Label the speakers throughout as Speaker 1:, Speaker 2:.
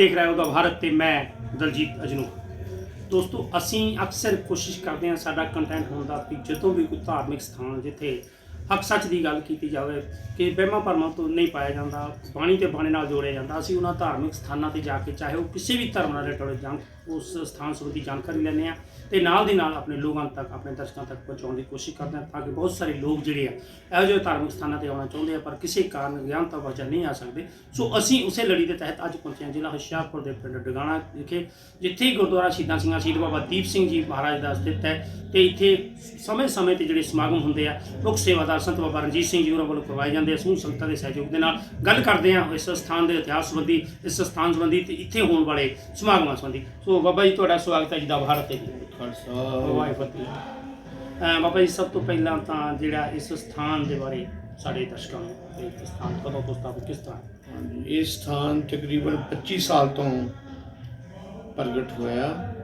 Speaker 1: ਦੇਖ ਰਹੇ ਹੋ ਦਾ ਭਾਰਤ ਤੇ ਮੈਂ ਦਲਜੀਤ ਅਜਨੂ। ਦੋਸਤੋ, ਅਸੀਂ ਅਕਸਰ ਕੋਸ਼ਿਸ਼ ਕਰਦੇ ਹਾਂ ਸਾਡਾ ਕੰਟੈਂਟ ਹੋਣ ਦਾ ਵੀ ਜਦੋਂ ਵੀ ਕੋਈ ਧਾਰਮਿਕ ਸਥਾਨ ਜਿੱਥੇ ਹੱਕ ਸੱਚ ਦੀ ਗੱਲ ਕੀਤੀ ਜਾਵੇ ਕਿ ਵਹਿਮਾਂ ਭਰਮਾਂ ਤੋਂ ਨਹੀਂ ਪਾਇਆ ਜਾਂਦਾ, ਬਾਣੀ ਤੇ ਬਾਣੇ ਨਾਲ ਜੋੜਿਆ ਜਾਂਦਾ। ਅਸੀਂ ਉਹਨਾਂ ਧਾਰਮਿਕ ਸਥਾਨਾਂ ਤੇ ਜਾ ਕੇ ਚਾਹੇ ਉਹ ਕਿਸੇ ਵੀ ਧਰਮ ਨਾਲ ਰਿਲੇਟਡ ਜਾਣ ਉਸ ਸਥਾਨ ਸੰਬੰਧੀ ਜਾਣਕਾਰੀ ਲੈਂਦੇ ਆ ਤੇ ਨਾਲ ਦੀ ਨਾਲ ਆਪਣੇ ਲੋਕਾਂ ਤੱਕ, ਆਪਣੇ ਦਰਸ਼ਕਾਂ ਤੱਕ ਪਹੁੰਚਾਉਣ ਦੀ ਕੋਸ਼ਿਸ਼ ਕਰਦੇ ਹਾਂ ਤਾਂ ਕਿ ਬਹੁਤ ਸਾਰੇ ਲੋਕ ਜਿਹੜੇ ਆ, ਇਹੋ ਜਿਹੇ ਧਾਰਮਿਕ ਸਥਾਨਾਂ ਤੇ ਆਉਣਾ ਚਾਹੁੰਦੇ ਆ, ਪਰ ਕਿਸੇ ਕਾਰਨ ਗਿਆਨਤਾ ਵਜ੍ਹਾ ਨਹੀਂ ਆ ਸਕਦੇ। ਸੋ ਅਸੀਂ ਉਸੇ ਲੜੀ ਦੇ ਤਹਿਤ ਅੱਜ ਪਹੁੰਚੇ ਹਾਂ ਜ਼ਿਲ੍ਹਾ ਹੁਸ਼ਿਆਰਪੁਰ ਦੇ ਪਿੰਡ ਡਗਾਣਾ ਵਿਖੇ, ਜਿੱਥੇ ਹੀ ਗੁਰਦੁਆਰਾ ਸ਼ਹੀਦਾਂ ਸਿੰਘਾਂ ਸ਼ਹੀਦ ਬਾਬਾ ਦੀਪ ਸਿੰਘ ਜੀ ਮਹਾਰਾਜ ਦਾ ਸਥਿਤ ਹੈ ਤੇ ਇੱਥੇ ਸਮੇਂ-ਸਮੇਂ ਤੇ ਜਿਹੜੇ ਸਮਾਗਮ ਹੁੰਦੇ ਆ, ਲੋਕ ਸੇਵਾਦਾਰ ਸੰਤ ਬਾਬਾ ਰਣਜੀਤ ਸਿੰਘ ਜੀ ਹੋਰਾਂ ਵੱਲੋਂ ਕਰਵਾਏ ਜਾਂਦੇ ਸਮੂਹ ਸੰਗਤਾਂ ਦੇ ਸਹਿਯੋਗ ਦੇ ਨਾਲ ਗੱਲ ਕਰਦੇ ਆ ਇਸ ਸਥਾਨ ਦੇ ਇਤਿਹਾਸ ਸੰਬੰਧੀ ਇਸ ਸਥਾਨ ਸੰਬੰਧੀ ਤੇ ਇੱਥੇ ਹੋਣ ਵਾਲੇ ਸਮਾਗਮਾਂ ਸੰਬੰਧੀ। ਸੋ ਬਾਬਾ ਜੀ ਤੁਹਾਡਾ ਸਵਾਗਤ ਹੈ ਜੀ ਦਾ ਭਾਰਤ ਤੇ
Speaker 2: ਖਾਲਸਾ
Speaker 1: ਵਾਹਿਗੁਰੂ ਬਾਬਾ ਜੀ ਸਭ ਤੋਂ ਪਹਿਲਾਂ ਤਾਂ ਜਿਹੜਾ ਇਸ ਸਥਾਨ ਦੇ ਬਾਰੇ ਸਾਡੇ ਦਰਸ਼ਕਾਂ ਨੂੰ ਇਸ ਸਥਾਨ ਕਦੋਂ ਤੋਂ ਸਥਾਪਿਤ ਕਿਸ ਤਰ੍ਹਾਂ?
Speaker 2: ਇਹ ਸਥਾਨ ਤਕਰੀਬਨ 25 ਸਾਲ ਤੋਂ ਪ੍ਰਗਟ ਹੋਇਆ।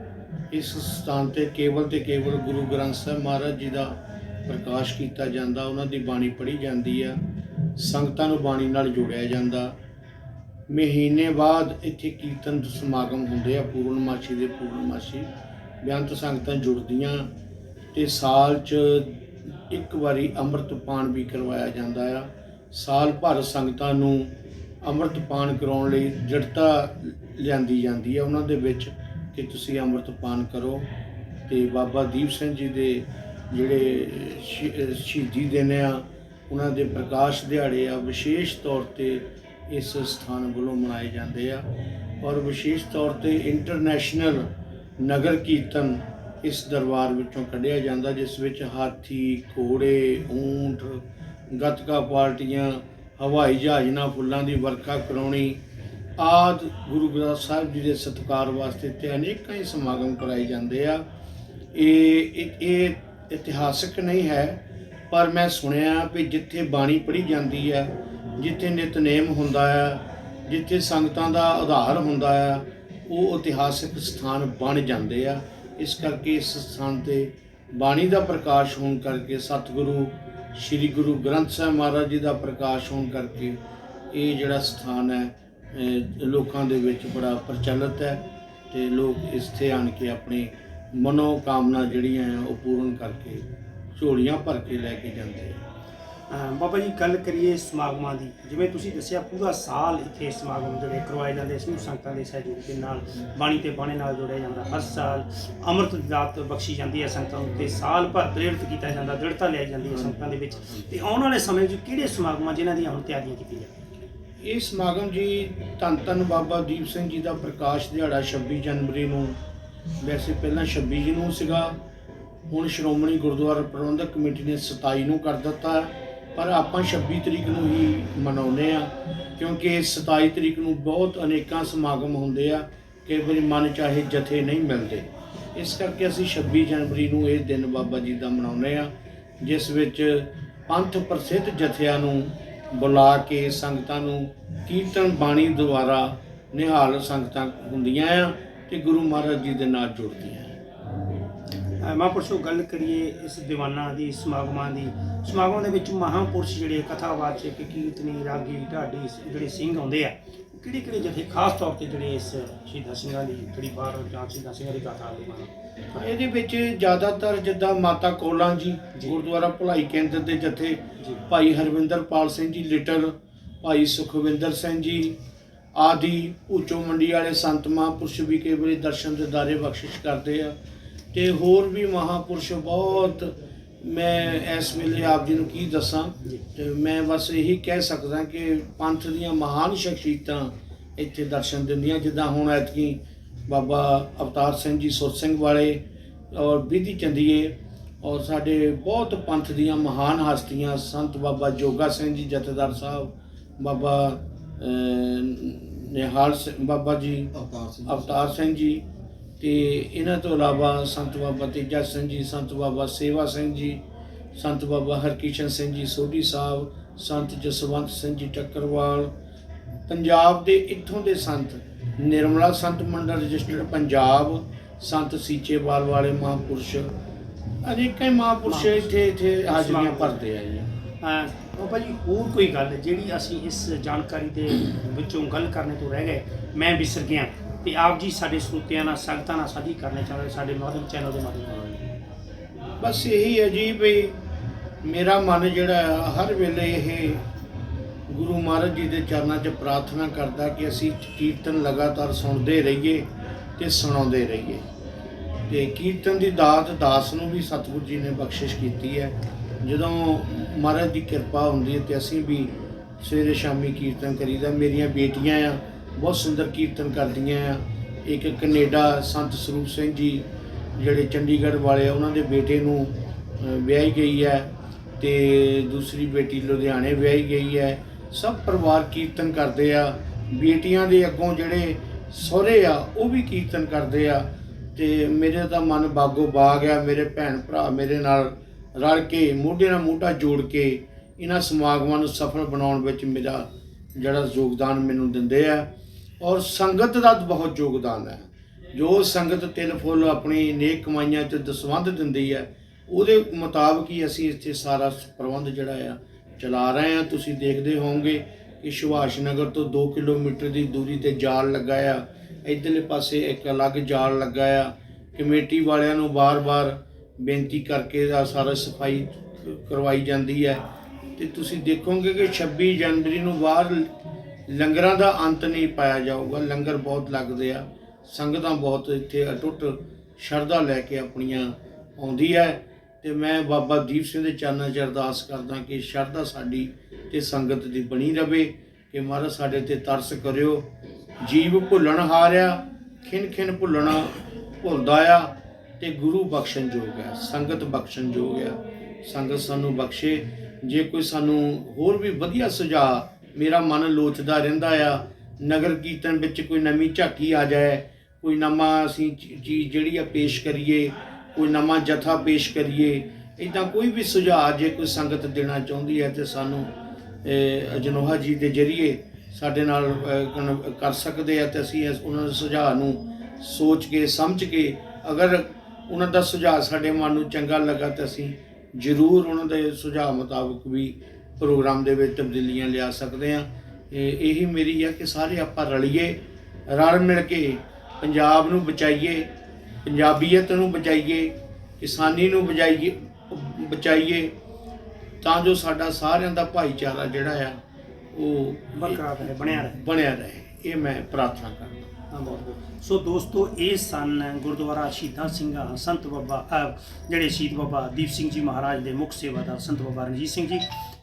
Speaker 2: ਇਸ ਸਥਾਨ ਤੇ ਕੇਵਲ ਤੇ ਕੇਵਲ ਗੁਰੂ ਗ੍ਰੰਥ ਸਾਹਿਬ ਮਹਾਰਾਜ ਜੀ ਦਾ ਪ੍ਰਕਾਸ਼ ਕੀਤਾ ਜਾਂਦਾ, ਉਹਨਾਂ ਦੀ ਬਾਣੀ ਪੜ੍ਹੀ ਜਾਂਦੀ ਆ, ਸੰਗਤਾਂ ਨੂੰ ਬਾਣੀ ਨਾਲ ਜੋੜਿਆ ਜਾਂਦਾ। ਮਹੀਨੇ ਬਾਅਦ ਇੱਥੇ ਕੀਰਤਨ ਸਮਾਗਮ ਹੁੰਦੇ ਆ, ਪੂਰਨਮਾਸ਼ੀ ਦੇ ਪੂਰਨਮਾਸ਼ੀ। ਬੇਅੰਤ ਸੰਗਤਾਂ ਜੁੜਦੀਆਂ ਤੇ ਸਾਲ 'ਚ ਇੱਕ ਵਾਰੀ ਅੰਮ੍ਰਿਤ ਪਾਨ ਵੀ ਕਰਵਾਇਆ ਜਾਂਦਾ ਆ। ਸਾਲ ਭਰ ਸੰਗਤਾਂ ਨੂੰ ਅੰਮ੍ਰਿਤ ਪਾਨ ਕਰਾਉਣ ਲਈ ਜੜਤਾ ਲਿਆਂਦੀ ਜਾਂਦੀ ਹੈ ਉਹਨਾਂ ਦੇ ਵਿੱਚ ਕਿ ਤੁਸੀਂ ਅੰਮ੍ਰਿਤ ਪਾਨ ਕਰੋ ਤੇ ਬਾਬਾ ਦੀਪ ਸਿੰਘ ਜੀ ਦੇ ਜਿਹੜੇ ਸ਼ਹੀ- ਸ਼ਹੀਦੀ ਦਿਨ ਆ, ਉਹਨਾਂ ਦੇ ਪ੍ਰਕਾਸ਼ ਦਿਹਾੜੇ ਆ, ਵਿਸ਼ੇਸ਼ ਤੌਰ ਤੇ ਇਸ ਸਥਾਨ ਵੱਲੋਂ ਮਨਾਏ ਜਾਂਦੇ ਆ। ਔਰ ਵਿਸ਼ੇਸ਼ ਤੌਰ ਤੇ ਇੰਟਰਨੈਸ਼ਨਲ ਨਗਰ ਕੀਰਤਨ ਇਸ ਦਰਬਾਰ ਵਿੱਚੋਂ ਕੱਢਿਆ ਜਾਂਦਾ, ਜਿਸ ਵਿੱਚ ਹਾਥੀ, ਘੋੜੇ, ਊਂਠ, ਗੱਤਕਾ ਪਾਰਟੀਆਂ, ਹਵਾਈ ਜਹਾਜ਼ ਨਾਲ ਫੁੱਲਾਂ ਦੀ ਵਰਖਾ ਕਰਾਉਣੀ ਆਦ ਗੁਰੂ ਗ੍ਰੰਥ ਸਾਹਿਬ ਜੀ ਦੇ ਸਤਿਕਾਰ ਵਾਸਤੇ ਤੇ ਅਨੇਕਾਂ ਹੀ ਸਮਾਗਮ ਕਰਾਏ ਜਾਂਦੇ ਆ। ਇਹ- ਇਹ ਇਤਿਹਾਸਕ ਨਹੀਂ ਹੈ, ਪਰ ਮੈਂ ਸੁਣਿਆ ਵੀ ਜਿੱਥੇ ਬਾਣੀ ਪੜ੍ਹੀ ਜਾਂਦੀ ਹੈ, ਜਿੱਥੇ ਨਿਤਨੇਮ ਹੁੰਦਾ ਆ ਜਿੱਥੇ ਸੰਗਤਾਂ ਦਾ ਆਧਾਰ ਹੁੰਦਾ ਆ ਉਹ ਇਤਿਹਾਸਕ ਸਥਾਨ ਬਣ ਜਾਂਦੇ ਆ। ਇਸ ਕਰਕੇ ਇਸ ਸਥਾਨ ਤੇ ਬਾਣੀ ਦਾ ਪ੍ਰਕਾਸ਼ ਹੋਣ ਕਰਕੇ ਸਤਿਗੁਰੂ, ਸ੍ਰੀ ਗੁਰੂ ਗ੍ਰੰਥ ਸਾਹਿਬ ਮਹਾਰਾਜ ਜੀ ਦਾ ਪ੍ਰਕਾਸ਼ ਹੋਣ ਕਰਕੇ ਇਹ ਜਿਹੜਾ ਸਥਾਨ ਹੈ ਲੋਕਾਂ ਦੇ ਵਿੱਚ ਬੜਾ ਪ੍ਰਚਲਿਤ ਹੈ ਤੇ ਲੋਕ ਇੱਥੇ ਆਣ ਕੇ ਆਪਣੇ ਮਨੋ ਕਾਮਨਾ ਜਿਹੜੀਆਂ ਆ ਉਹ ਪੂਰਨ ਕਰਕੇ ਝੋਲੀਆਂ ਭਰ ਕੇ ਲੈ ਕੇ ਜਾਂਦੇ ਆ।
Speaker 1: ਅਹ ਬਾਬਾ ਜੀ ਗੱਲ ਕਰੀਏ ਸਮਾਗਮਾਂ ਦੀ। ਜਿਵੇਂ ਤੁਸੀਂ ਦੱਸਿਆ ਪੂਰਾ ਸਾਲ ਇੱਥੇ ਸਮਾਗਮ ਜਿਹੜੇ ਕਰਵਾਏ ਜਾਂਦੇ ਸਮੂਹ ਸੰਗਤਾਂ ਦੇ ਸਹਿਯੋਗ ਦੇ ਨਾਲ ਬਾਣੀ ਤੇ ਬਾਣੇ ਨਾਲ ਜੋੜਿਆ ਜਾਂਦਾ। ਹਰ ਸਾਲ ਅੰਮ੍ਰਿਤ ਦੀ ਦਾਤ ਬਖਸ਼ੀ ਜਾਂਦੀ ਹੈ ਸੰਗਤਾਂ ਨੂੰ ਤੇ ਸਾਲ ਭਰ ਪ੍ਰੇਰਿਤ ਕੀਤਾ ਜਾਂਦਾ ਦ੍ਰਿੜਤਾ ਲਿਆਈ ਜਾਂਦੀ ਹੈ ਸੰਗਤਾਂ ਦੇ ਵਿੱਚ। ਤੇ ਆਉਣ ਵਾਲੇ ਸਮੇਂ 'ਚ ਕਿਹੜੇ ਸਮਾਗਮਾਂ ਜਿਨ੍ਹਾਂ ਦੀਆਂ ਹੁਣ ਤਿਆਰੀਆਂ ਕੀਤੀਆਂ ਜਾਂਦੀਆਂ
Speaker 2: ਇਹ ਸਮਾਗਮ ਜੀ ਧੰਨ ਧੰਨ ਬਾਬਾ ਦੀਪ ਸਿੰਘ ਜੀ ਦਾ ਪ੍ਰਕਾਸ਼ ਦਿਹਾੜਾ 26 ਜਨਵਰੀ ਨੂੰ ਵੈਸੇ ਪਹਿਲਾਂ 26 ਜੀ ਨੂੰ ਸੀਗਾ, ਹੁਣ ਸ਼੍ਰੋਮਣੀ ਗੁਰਦੁਆਰਾ ਪ੍ਰਬੰਧਕ ਕਮੇਟੀ ਨੇ 27 ਨੂੰ ਕਰ ਦਿੱਤਾ ਪਰ ਆਪਾਂ 26 ਤਰੀਕ ਨੂੰ ਹੀ ਮਨਾਉਨੇ ਆ ਕਿਉਂਕਿ 27 ਤਰੀਕ ਨੂੰ ਬਹੁਤ ਅਨੇਕਾਂ ਸਮਾਗਮ ਹੁੰਦੇ ਆ, ਕਈ ਵਾਰੀ ਮਨ ਚਾਹੇ ਜਥੇ ਨਹੀਂ ਮਿਲਦੇ। ਇਸ ਕਰਕੇ ਅਸੀਂ 26 ਜਨਵਰੀ ਨੂੰ ਇਹ ਦਿਨ ਬਾਬਾ ਜੀ ਦਾ ਮਨਾਉਨੇ ਆ ਜਿਸ ਵਿੱਚ ਪੰਥ ਪ੍ਰਸਿੱਧ ਜਥਿਆਂ ਨੂੰ ਬੁਲਾ ਕੇ ਸੰਗਤਾਂ ਨੂੰ ਕੀਰਤਨ ਬਾਣੀ ਦੁਆਰਾ ਨਿਹਾਲ ਸੰਗਤਾਂ ਹੁੰਦੀਆਂ ਆ। ਤੇ ਗੁਰੂ ਮਹਾਰਾਜ ਜੀ ਦੇ ਨਾਲ ਜੁੜਦੀਆਂ
Speaker 1: ਮਹਾਂਪੁਰਸ਼ੋ ਗੱਲ ਕਰੀਏ ਇਸ ਦੀਵਾਨਾਂ ਦੀ ਸਮਾਗਮਾਂ ਦੀ। ਸਮਾਗਮਾਂ ਦੇ ਵਿੱਚ ਮਹਾਂਪੁਰਸ਼ ਜਿਹੜੇ ਕਥਾਵਾਚਕ ਕੀਰਤਨੀ ਰਾਗੀ ਢਾਡੀ ਜਿਹੜੇ ਸਿੰਘ ਆਉਂਦੇ ਆ ਕਿਹੜੇ ਕਿਹੜੇ ਜਥੇ ਖਾਸ ਤੌਰ ਤੇ ਜਿਹੜੇ ਇਸ ਸ਼ਹੀਦਾਂ ਸਿੰਘਾਂ ਦੀ ਜਿਹੜੀ ਬਾਹਰ ਜਾਂ ਸ਼ਹੀਦਾਂ ਸਿੰਘਾਂ ਦੀ ਗਾਥਾ ਦੇ
Speaker 2: ਇਹਦੇ ਵਿੱਚ ਜ਼ਿਆਦਾਤਰ ਜਿੱਦਾਂ ਮਾਤਾ ਕੋਲਾਂ ਜੀ। ਗੁਰਦੁਆਰਾ ਭਲਾਈ ਕੇਂਦਰ ਦੇ ਜਥੇ ਭਾਈ ਹਰਵਿੰਦਰ ਪਾਲ ਸਿੰਘ ਜੀ ਲਿਟਲ ਭਾਈ ਸੁਖਵਿੰਦਰ ਸਿੰਘ ਜੀ ਆਦਿ ਉੱਚੋ ਮੰਡੀ ਵਾਲੇ ਸੰਤ ਮਹਾਂਪੁਰਸ਼ ਵੀ ਕਈ ਵਾਰੀ ਦਰਸ਼ਨ ਦੇ ਦਿਦਾਰੇ ਬਖਸ਼ਿਸ਼ ਕਰਦੇ ਆ ਤੇ ਹੋਰ ਵੀ ਮਹਾਂਪੁਰਸ਼ ਬਹੁਤ ਮੈਂ ਇਸ ਵੇਲੇ ਆਪ ਜੀ ਨੂੰ ਕੀ ਦੱਸਾਂ
Speaker 1: ਜੀ
Speaker 2: ਤੇ ਮੈਂ ਬਸ ਇਹੀ ਕਹਿ ਸਕਦਾ ਕਿ ਪੰਥ ਦੀਆਂ ਮਹਾਨ ਸ਼ਖਸੀਅਤਾਂ ਇੱਥੇ ਦਰਸ਼ਨ ਦਿੰਦੀਆਂ, ਜਿੱਦਾਂ ਹੁਣ ਐਤਕੀ ਬਾਬਾ ਅਵਤਾਰ ਸਿੰਘ ਜੀ ਸੁਰ ਸਿੰਘ ਵਾਲੇ ਔਰ ਵਿਧੀ ਚੰਦੀਏ ਔਰ ਸਾਡੇ ਬਹੁਤ ਪੰਥ ਦੀਆਂ ਮਹਾਨ ਹਸਤੀਆਂ, ਸੰਤ ਬਾਬਾ ਜੋਗਾ ਸਿੰਘ ਜੀ ਜਥੇਦਾਰ ਸਾਹਿਬ, ਬਾਬਾ ਨਿਹਾਲ ਸਿੰਘ ਬਾਬਾ ਜੀ ਅਵਤਾਰ ਸਿੰਘ ਜੀ। ਤੇ ਇਹਨਾਂ ਤੋਂ ਇਲਾਵਾ ਸੰਤ ਬਾਬਾ ਤੇਜਾ ਸਿੰਘ ਜੀ ਸੰਤ ਬਾਬਾ ਸੇਵਾ ਸਿੰਘ ਜੀ ਸੰਤ ਬਾਬਾ ਹਰਕਿਸ਼ਨ ਸਿੰਘ ਜੀ ਸੋਢੀ ਸਾਹਿਬ ਸੰਤ ਜਸਵੰਤ ਸਿੰਘ ਜੀ ਟੱਕਰਵਾਲ ਪੰਜਾਬ ਦੇ ਇੱਥੋਂ ਦੇ ਸੰਤ ਨਿਰਮਲਾ ਸੰਤ ਮੰਡਲ ਰਜਿਸਟਰਡ ਪੰਜਾਬ ਸੰਤ ਸੀਚੇਵਾਲ ਵਾਲੇ ਮਹਾਂਪੁਰਸ਼ ਅਨੇਕਾਂ ਮਹਾਂਪੁਰਸ਼ ਇੱਥੇ ਇੱਥੇ ਹਾਜ਼ਰੀਆਂ ਭਰਦੇ ਆ ਜੀ।
Speaker 1: ਅਹ ਉਹ ਭਾਜੀ, ਹੋਰ ਕੋਈ ਗੱਲ ਜਿਹੜੀ ਅਸੀਂ ਇਸ ਜਾਣਕਾਰੀ ਦੇ ਵਿੱਚੋਂ ਗੱਲ ਕਰਨੇ ਤੋਂ ਰਹਿ ਗਏ, ਮੈਂ ਵਿਸਰ ਗਿਆ। ਤੇ ਆਪ ਜੀ ਸਾਡੇ ਸਰੋਤਿਆਂ ਨਾਲ, ਸੰਗਤਾਂ ਨਾਲ ਸਾਂਝੀ ਕਰਨੇ ਚਾਹੁੰਦੇ ਸਾਡੇ ਮਾਧਵ ਚੈਨਲ ਦੇ ਮਾਧਿਅਮ ਨਾਲ?
Speaker 2: ਬਸ ਇਹੀ ਹੈ ਜੀ ਵੀ ਮੇਰਾ ਮਨ ਜਿਹੜਾ ਹਰ ਵੇਲੇ ਇਹ ਗੁਰੂ ਮਹਾਰਾਜ ਜੀ ਦੇ ਚਰਨਾਂ 'ਚ ਪ੍ਰਾਰਥਨਾ ਕਰਦਾ ਕਿ ਅਸੀਂ ਕੀਰਤਨ ਲਗਾਤਾਰ ਸੁਣਦੇ ਰਹੀਏ ਤੇ ਸੁਣਾਉਂਦੇ ਰਹੀਏ। ਤੇ ਕੀਰਤਨ ਦੀ ਦਾਤ, ਦਾਸ ਨੂੰ ਵੀ ਸਤਿਗੁਰੂ ਜੀ ਨੇ ਬਖਸ਼ਿਸ਼ ਕੀਤੀ ਹੈ। ਜਦੋਂ ਮਹਾਰਾਜ ਦੀ ਕਿਰਪਾ ਹੁੰਦੀ ਹੈ ਤੇ ਅਸੀਂ ਵੀ ਸਵੇਰੇ ਸ਼ਾਮੀ ਕੀਰਤਨ ਕਰੀਦਾ। ਮੇਰੀਆਂ ਬੇਟੀਆਂ ਆ, ਬਹੁਤ ਸੁੰਦਰ ਕੀਰਤਨ ਕਰਦੀਆਂ ਆ। ਇੱਕ ਕੈਨੇਡਾ ਸੰਤ ਸਰੂਪ ਸਿੰਘ ਜੀ, ਜਿਹੜੇ ਚੰਡੀਗੜ੍ਹ ਵਾਲੇ ਉਹਨਾਂ ਦੇ ਬੇਟੇ ਨੂੰ ਵਿਆਹੀ ਗਈ ਹੈ ਤੇ ਦੂਸਰੀ ਬੇਟੀ ਲੁਧਿਆਣੇ ਵਿਆਹੀ ਗਈ ਹੈ। ਸਭ ਪਰਿਵਾਰ ਕੀਰਤਨ ਕਰਦੇ ਆ। ਬੇਟੀਆਂ ਦੇ ਅੱਗੋਂ ਜਿਹੜੇ ਸਹੁਰੇ ਆ, ਉਹ ਵੀ ਕੀਰਤਨ ਕਰਦੇ ਆ। ਤੇ ਮੇਰੇ ਤਾਂ ਮਨ ਬਾਗੋ ਬਾਗ ਆ, ਮੇਰੇ ਭੈਣ ਭਰਾ ਮੇਰੇ ਨਾਲ ਰਲ ਕੇ, ਮੋਢੇ ਨਾਲ ਮੋਢਾ ਜੋੜ ਕੇ ਇਹਨਾਂ ਸਮਾਗਮਾਂ ਨੂੰ ਸਫਲ ਬਣਾਉਣ ਵਿੱਚ ਮੇਰਾ ਜਿਹੜਾ ਯੋਗਦਾਨ ਮੈਨੂੰ ਦਿੰਦੇ ਆ। ਔਰ ਸੰਗਤ ਦਾ ਬਹੁਤ ਯੋਗਦਾਨ ਹੈ। ਜੋ ਸੰਗਤ ਤਿਲ ਫੁੱਲ ਆਪਣੀ ਨੇਕ ਕਮਾਈਆਂ ਚ ਦਸਵੰਧ ਦਿੰਦੀ ਹੈ, ਉਹਦੇ ਮੁਤਾਬਕ ਹੀ ਅਸੀਂ ਇੱਥੇ ਸਾਰਾ ਪ੍ਰਬੰਧ ਜਿਹੜਾ ਆ, ਚਲਾ ਰਹੇ ਆ ਤੁਸੀਂ ਦੇਖਦੇ ਹੋਵੋਗੇ ਕਿ ਸੁਭਾਸ਼ ਨਗਰ ਤੋਂ 2 ਕਿਲੋਮੀਟਰ ਦੀ ਦੂਰੀ ਤੇ ਜਾਲ ਲੱਗਾ ਆ। ਇਧਰਲੇ ਪਾਸੇ ਇੱਕ ਅਲੱਗ ਜਾਲ ਲੱਗਾ ਆ। ਕਮੇਟੀ ਵਾਲਿਆਂ ਨੂੰ ਬਾਰ-ਬਾਰ ਬੇਨਤੀ ਕਰਕੇ ਦਾ ਸਾਰਾ ਸਫ਼ਾਈ ਕਰਵਾਈ ਜਾਂਦੀ ਹੈ। ਤੇ ਤੁਸੀਂ ਦੇਖੋਗੇ ਕਿ 26 ਜਨਵਰੀ ਨੂੰ ਬਾਹਰ ਲੰਗਰਾਂ ਦਾ ਅੰਤ ਨਹੀਂ ਪਾਇਆ ਜਾਊਗਾ। ਲੰਗਰ ਬਹੁਤ ਲੱਗਦੇ ਆ। ਸੰਗਤਾਂ ਬਹੁਤ ਇੱਥੇ ਅਟੁੱਟ ਸ਼ਰਧਾ ਲੈ ਕੇ ਆਪਣੀਆਂ ਆਉਂਦੀ ਹੈ। ਤੇ ਮੈਂ ਬਾਬਾ ਦੀਪ ਸਿੰਘ ਦੇ ਚਰਨਾਂ 'ਚ ਅਰਦਾਸ ਕਰਦਾ ਕਿ ਸ਼ਰਧਾ ਸਾਡੀ ਤੇ ਸੰਗਤ ਦੀ ਬਣੀ ਰਵੇ ਕਿ ਮਹਾਰਾਜ ਸਾਡੇ ਤੇ ਤਰਸ ਕਰਿਓ। ਜੀਵ ਭੁੱਲਣ ਹਾਰਿਆ ਖਿਨ ਖਿਨ ਭੁੱਲਣਾ ਭੁੱਲਦਾ ਆ। ਤੇ ਗੁਰੂ ਬਖਸ਼ਣ ਜੋਗ ਹੈ ਸੰਗਤ ਬਖਸ਼ਣ ਜੋਗ ਹੈ। ਸੰਗਤ ਸਾਨੂੰ ਬਖਸ਼ੇ। ਜੇ ਕੋਈ ਸਾਨੂੰ ਹੋਰ ਵੀ ਵਧੀਆ ਸੁਝਾਅ ਮੇਰਾ ਮਨ ਲੋਚਦਾ ਰਹਿੰਦਾ ਆ ਨਗਰ ਕੀਰਤਨ ਵਿੱਚ ਕੋਈ ਨਵੀਂ ਝਾਕੀ ਆ ਜਾਏ ਕੋਈ ਨਵਾਂ ਅਸੀਂ ਚੀਜ਼ ਜਿਹੜੀ ਆ ਪੇਸ਼ ਕਰੀਏ ਕੋਈ ਨਵਾਂ ਜਥਾ ਪੇਸ਼ ਕਰੀਏ ਇਦਾਂ ਕੋਈ ਵੀ ਸੁਝਾਅ ਜੇ ਕੋਈ ਸੰਗਤ ਦੇਣਾ ਚਾਹੁੰਦੀ ਹੈ ਤੇ ਸਾਨੂੰ ਅਹ, ਅਜਨੋਹਾ ਜੀ ਦੇ ਜਰੀਏ ਸਾਡੇ ਨਾਲ ਕਰ ਸਕਦੇ ਆ ਤੇ ਅਸੀਂ ਇਸ- ਉਹਨਾਂ ਦੇ ਸੁਝਾਅ ਨੂੰ ਸੋਚ ਕੇ ਸਮਝ ਕੇ ਅਗਰ ਉਹਨਾਂ ਦਾ ਸੁਝਾਅ ਸਾਡੇ ਮਨ ਨੂੰ ਚੰਗਾ ਲੱਗਾ ਤਾਂ ਅਸੀਂ ਜ਼ਰੂਰ ਉਹਨਾਂ ਦੇ ਸੁਝਾਅ ਮੁਤਾਬਕ ਵੀ ਪ੍ਰੋਗਰਾਮ ਦੇ ਵਿੱਚ ਤਬਦੀਲੀਆਂ ਲਿਆ ਸਕਦੇ ਹਾਂ। ਇਹ ਇਹੀ ਮੇਰੀ ਆ ਕਿ ਸਾਰੇ ਆਪਾਂ ਰਲੀਏ ਰਲ ਮਿਲ ਕੇ ਪੰਜਾਬ ਨੂੰ ਬਚਾਈਏ ਪੰਜਾਬੀਅਤ ਨੂੰ ਬਚਾਈਏ ਕਿਸਾਨੀ ਨੂੰ ਬਚਾਈਏ ਬਚਾਈਏ ਤਾਂ ਜੋ ਸਾਡਾ ਸਾਰਿਆਂ ਦਾ ਭਾਈਚਾਰਾ ਜਿਹੜਾ ਆ ਉਹ
Speaker 1: ਬਰਕਰਾਰ ਰਹੇ ਬਣਿਆ ਰਹੇ।
Speaker 2: ਬਣਿਆ ਰਹੇ। ਇਹ ਮੈਂ ਪ੍ਰਾਰਥਨਾ ਕਰਦਾ।
Speaker 1: ਸੋ ਦੋਸਤੋ, ਇਹ ਸਨ ਗੁਰਦੁਆਰਾ ਸ਼ਹੀਦਾਂ ਸਿੰਘਾਂ ਸੰਤ ਬਾਬਾ ਜਿਹੜੇ ਸ਼ਹੀਦ ਬਾਬਾ ਦੀਪ ਸਿੰਘ ਜੀ ਮਹਾਰਾਜ ਦੇ ਮੁੱਖ ਸੇਵਾਦਾਰ ਸੰਤ ਬਾਬਾ ਰਣਜੀਤ ਸਿੰਘ ਜੀ,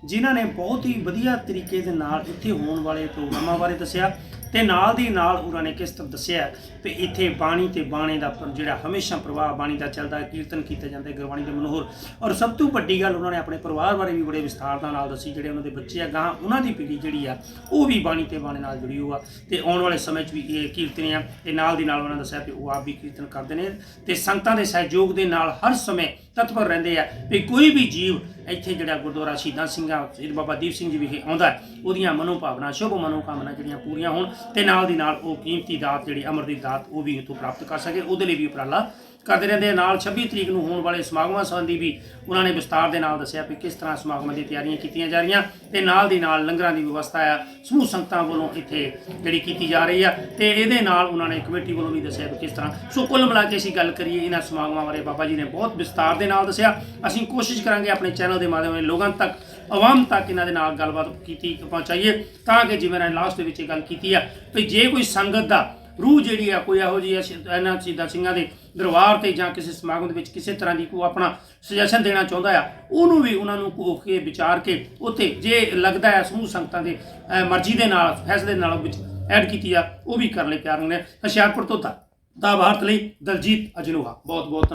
Speaker 1: ਜਿਨ੍ਹਾਂ ਨੇ ਬਹੁਤ ਹੀ ਵਧੀਆ ਤਰੀਕੇ ਦੇ ਨਾਲ ਇੱਥੇ ਹੋਣ ਵਾਲੇ ਪ੍ਰੋਗਰਾਮਾਂ ਬਾਰੇ ਦੱਸਿਆ। ਤੇ ਨਾਲ ਦੀ ਨਾਲ ਉਹਨਾਂ ਨੇ ਕਿਸ ਤਰ੍ਹਾਂ ਦੱਸਿਆ ਵੀ ਇੱਥੇ ਬਾਣੀ ਤੇ ਬਾਣੇ ਦਾ ਜਿਹੜਾ ਹਮੇਸ਼ਾ ਪ੍ਰਵਾਹ ਬਾਣੀ ਦਾ ਚੱਲਦਾ ਕੀਰਤਨ ਕੀਤਾ ਜਾਂਦਾ ਗੁਰਬਾਣੀ ਦੇ ਮਨੋਹਰ। ਔਰ ਸਭ ਤੋਂ ਵੱਡੀ ਗੱਲ ਉਹਨਾਂ ਨੇ ਆਪਣੇ ਪਰਿਵਾਰ ਬਾਰੇ ਵੀ ਬੜੇ ਵਿਸਥਾਰ ਦੇ ਨਾਲ ਦੱਸੀ, ਜਿਹੜੇ ਉਹਨਾਂ ਦੇ ਬੱਚੇ ਆ, ਗਾਂ, ਉਹਨਾਂ ਦੀ ਪੀੜ੍ਹੀ ਜਿਹੜੀ ਆ, ਉਹ ਵੀ ਬਾਣੀ ਤੇ ਬਾਣੇ ਨਾਲ ਜੁੜੀ ਹੋਆ ਤੇ ਆਉਣ ਵਾਲੇ ਸਮੇਂ 'ਚ ਵੀ ਇਹ ਕੀਰਤਨੀਆਂ ਤੇ ਨਾਲ ਦੀ ਨਾਲ ਉਹਨਾਂ ਨੇ ਦੱਸਿਆ ਕਿ ਉਹ ਆਪ ਵੀ ਕੀਰਤਨ ਕਰਦੇ ਨੇ। ਤੇ ਸੰਗਤਾਂ ਦੇ ਸਹਿਯੋਗ ਦੇ ਨਾਲ ਹਰ ਸਮੇਂ ਤਤਪਰ ਰਹਿੰਦੇ ਆ ਵੀ ਕੋਈ ਵੀ ਜੀਵ ਇੱਥੇ ਜਿਹੜਾ ਗੁਰਦੁਆਰਾ ਸ਼ਹੀਦਾਂ ਸਿੰਘਾਂ ਸ੍ਰੀ ਬਾਬਾ ਦੀਪ ਸਿੰਘ ਜੀ ਵਿਖੇ ਆਉਂਦਾ ਹੈ, ਉਹਦੀਆਂ ਮਨੋਭਾਵਨਾ ਸ਼ੁਭ ਮਨੋਕਾਮਨਾ ਜਿਹੜੀਆਂ ਪੂਰੀਆਂ ਹੋਣ ਤੇ ਨਾਲ ਦੀ ਨਾਲ ਉਹ ਕੀਮਤੀ ਦਾਤ ਜਿਹੜੀ ਅਮਰ ਦੀ ਦਾਤ ਉਹ ਵੀ ਇੱਥੋਂ ਪ੍ਰਾਪਤ ਕਰ ਸਕੇ ਉਹਦੇ ਲਈ ਵੀ ਉਪਰਾਲਾ ਕਰਦੇ ਰਹਿੰਦੇ ਆ। ਨਾਲ 26 ਤਰੀਕ ਨੂੰ ਹੋਣ ਵਾਲੇ ਸਮਾਗਮਾਂ ਸੰਬੰਧੀ ਵੀ ਉਹਨਾਂ ਨੇ ਵਿਸਤਾਰ ਦੇ ਨਾਲ ਦੱਸਿਆ ਵੀ ਕਿਸ ਤਰ੍ਹਾਂ ਸਮਾਗਮਾਂ ਦੀ ਤਿਆਰੀਆਂ ਕੀਤੀਆਂ ਜਾ ਰਹੀਆਂ ਤੇ ਨਾਲ ਦੀ ਨਾਲ ਲੰਗਰਾਂ ਦੀ ਵਿਵਸਥਾ ਆ ਸਮੂਹ ਸੰਗਤਾਂ ਵੱਲੋਂ ਇੱਥੇ ਜਿਹੜੀ ਕੀਤੀ ਜਾ ਰਹੀ ਆ ਤੇ ਇਹਦੇ ਨਾਲ ਉਹਨਾਂ ਨੇ ਕਮੇਟੀ ਵੱਲੋਂ ਵੀ ਦੱਸਿਆ ਵੀ ਕਿਸ ਤਰ੍ਹਾਂ ਸੋ ਕੁੱਲ ਮਿਲਾ ਕੇ ਅਸੀਂ ਗੱਲ ਕਰੀਏ ਇਹਨਾਂ ਸਮਾਗਮਾਂ ਬਾਰੇ ਬਾਬਾ ਜੀ ਨੇ ਬਹੁਤ ਵਿਸਤਾਰ ਦੇ ਨਾਲ ਦੱਸਿਆ, ਅਸੀਂ ਕੋਸ਼ਿਸ਼ ਕਰਾਂਗੇ ਆਪਣੇ ਚੈਨਲ ਦੇ ਮਾਧਿਅਮ ਨਾਲ ਲੋਕਾਂ ਤੱਕ, ਆਵਾਮ ਤੱਕ ਇਹਨਾਂ ਦੇ ਨਾਲ ਗੱਲਬਾਤ ਕੀਤੀ ਪਹੁੰਚਾਈਏ, ਤਾਂ ਕਿ ਜਿਵੇਂ ਮੈਂ ਲਾਸਟ ਦੇ ਵਿੱਚ ਇਹ ਗੱਲ ਕੀਤੀ ਆ, ਵੀ ਜੇ ਕੋਈ ਸੰਗਤ ਦਾ ਰੂਹ ਜਿਹੜੀ ਆ, ਕੋਈ ਇਹੋ ਜਿਹੀ ਆ ਇਹਨਾਂ ਸ਼ਹੀਦਾਂ ਸਿੰਘਾਂ ਦੇ ਦਰਬਾਰ ਤੇ ਜਾਂ ਕਿਸੇ ਸਮਾਗਮ ਦੇ ਵਿੱਚ ਕਿਸੇ ਤਰ੍ਹਾਂ ਦੀ ਕੋਈ ਆਪਣਾ ਸੁਜੈਸ਼ਨ ਦੇਣਾ ਚਾਹੁੰਦਾ ਆ, ਉਹਨੂੰ ਵੀ ਉਹਨਾਂ ਨੂੰ ਕੋ ਕੇ, ਵਿਚਾਰ ਕੇ ਉੱਥੇ ਜੇ ਲੱਗਦਾ ਹੈ ਸਮੂਹ ਸੰਗਤਾਂ ਦੇ ਮਰਜ਼ੀ ਦੇ ਨਾਲ, ਫੈਸਲੇ ਨਾਲ ਵਿੱਚ ਐਡ ਕੀਤੀ ਆ, ਉਹ ਵੀ ਕਰਨ ਲਈ ਤਿਆਰ ਹੁੰਦੇ ਆ। ਹੁਸ਼ਿਆਰਪੁਰ ਤੋਂ ਦਾ ਭਾਰਤ ਲਈ ਦਲਜੀਤ ਅਜਨੋਹਾ ਬਹੁਤ ਬਹੁਤ